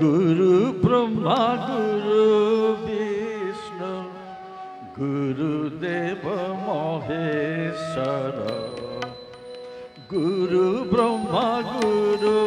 গুরু ব্রহ্মা গুরু বিষ্ণু গুরুদেব মহেশ্বর গুরু ব্রহ্মা গুরু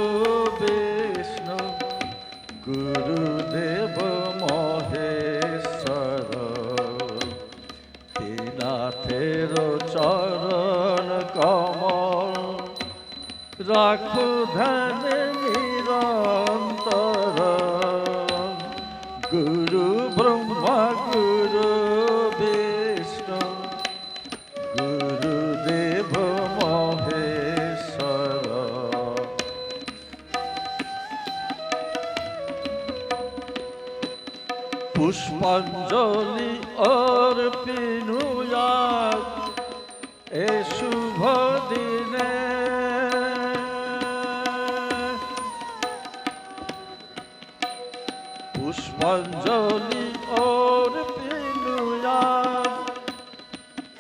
পুষ্পাঞ্জলি অর্পিনুয়া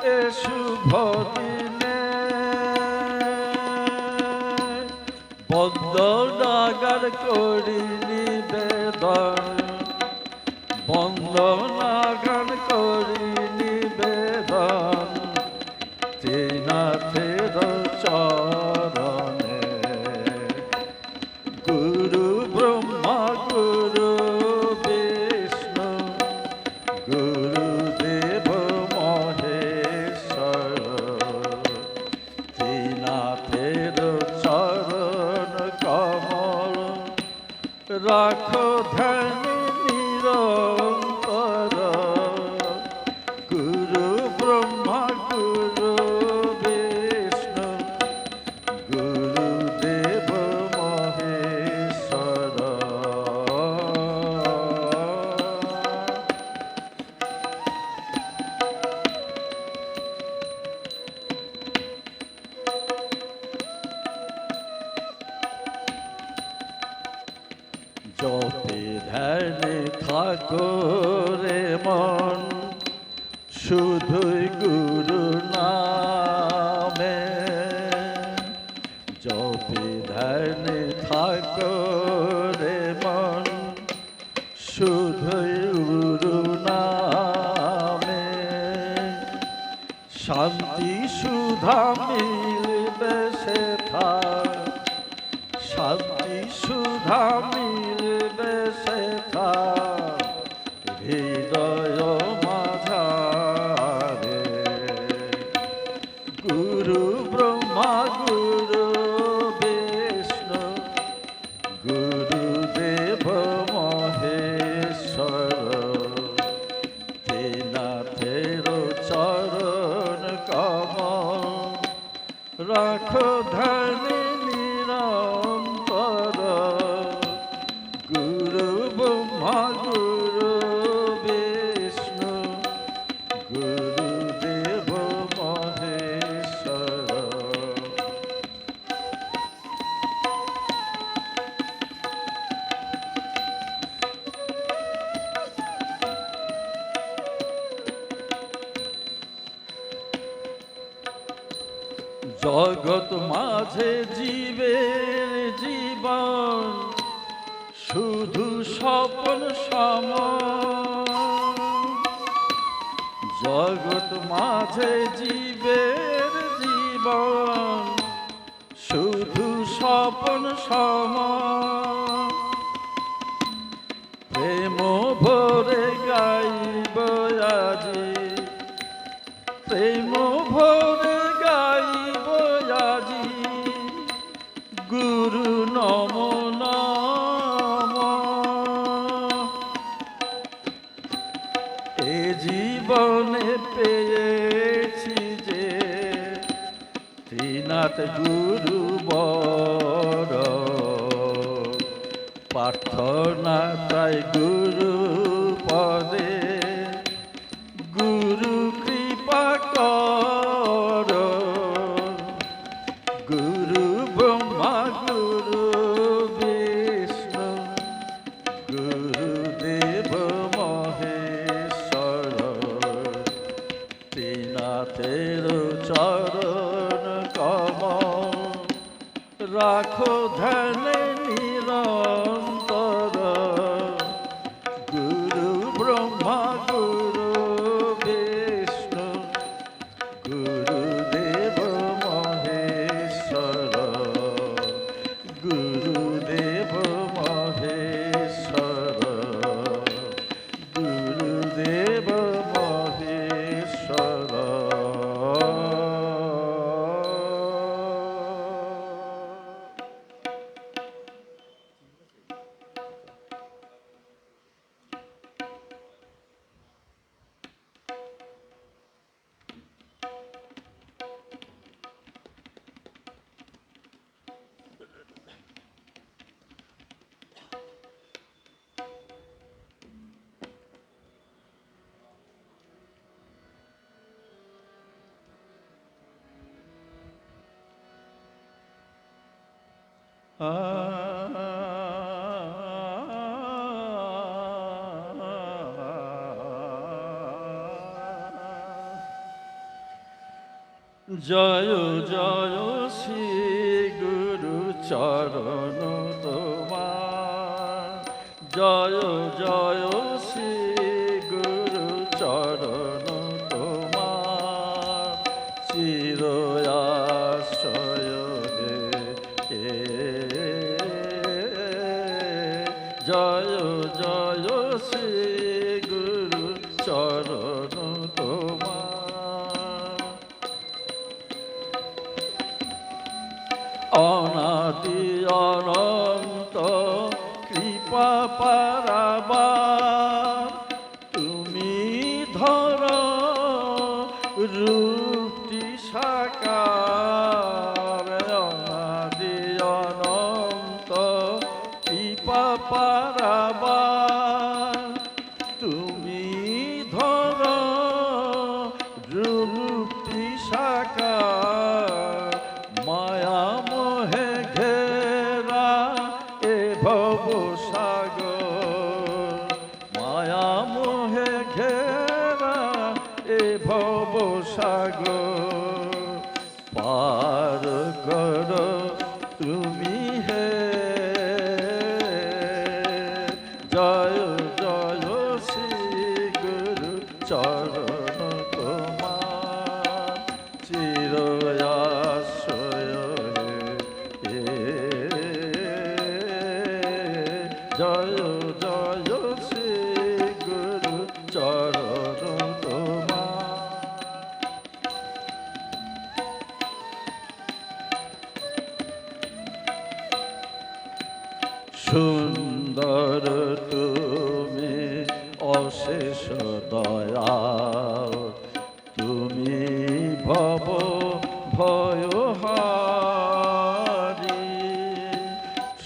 এ শুভ দিনে বন্দনাগার করি নিবেদন বন্দনাগান রাখো মন, শুধুই গুরু নামে। জপে ধ্যানে থাকো রে মন, শুধুই গুরু নামে। শান্তি সুধা মিলবে সে থাক শান্তি সুধা জগৎ মাঝে জীবের জীবন শুধু স্বপন সম জগত মাঝে জীবের জীবন শুধু স্বপন সম ত্রিনাথ গুরু বড়। প্রার্থনা তাই গুরু জয় জয় শ্রী গুরু চরণ তোমার। জয় জয় জয় জয় শ্রী গুরু চরণ তোমার অনাদি অনন্ত কৃপা পারাবা তুমি ধর রূপটি সাগর। মায়া মোহে সাগর। তুমি হে। জয় জয় শ্রী গুরু সুন্দর তুমি অশেষ দয়া তুমি ভব ভয়হারি।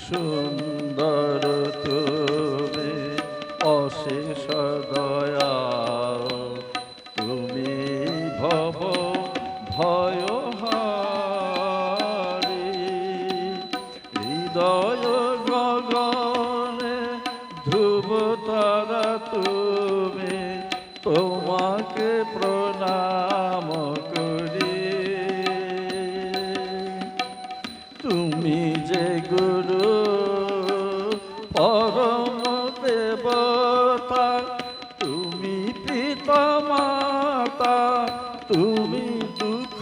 সুন্দর তুমি অশেষ দয়া তোমাকে প্রণাম করি। তুমি যে গুরু, পরম দেবতা, তুমি পিতা মাতা তুমি দুঃখ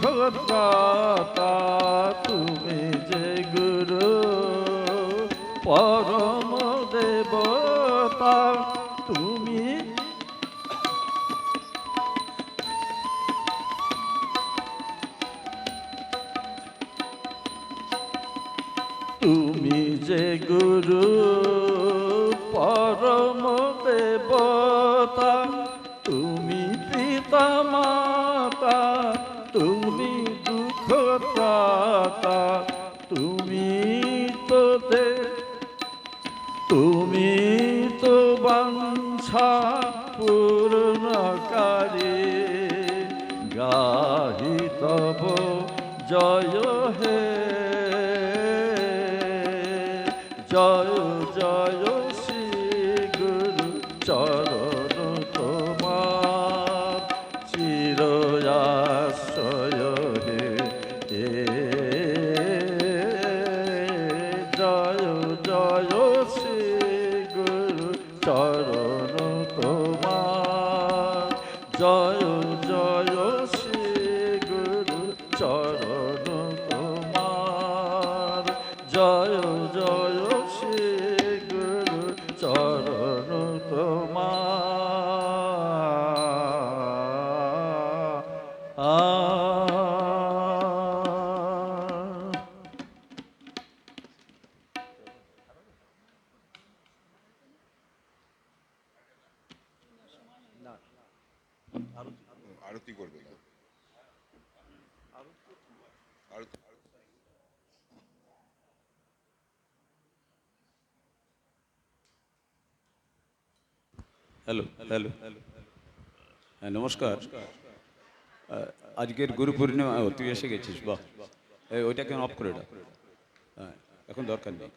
দাতা তুমি যে গুরু, পরম দেবতা দেবতা, তুমি পিতা মাতা তুমি দুঃখ ত্রাতা তুমি তো দে, তুমি তো বাঞ্ছা পূর্ণকারী। গাহি তব জয় হে জয় জয় শ্রী গুরু চরণ হ্যালো হ্যালো হ্যাঁ নমস্কার। আজকের গুরু পূর্ণিমা তুই এসে গেছিস, বাহ। ওইটা কেন অফ করে হ্যাঁ এখন দরকার নেই।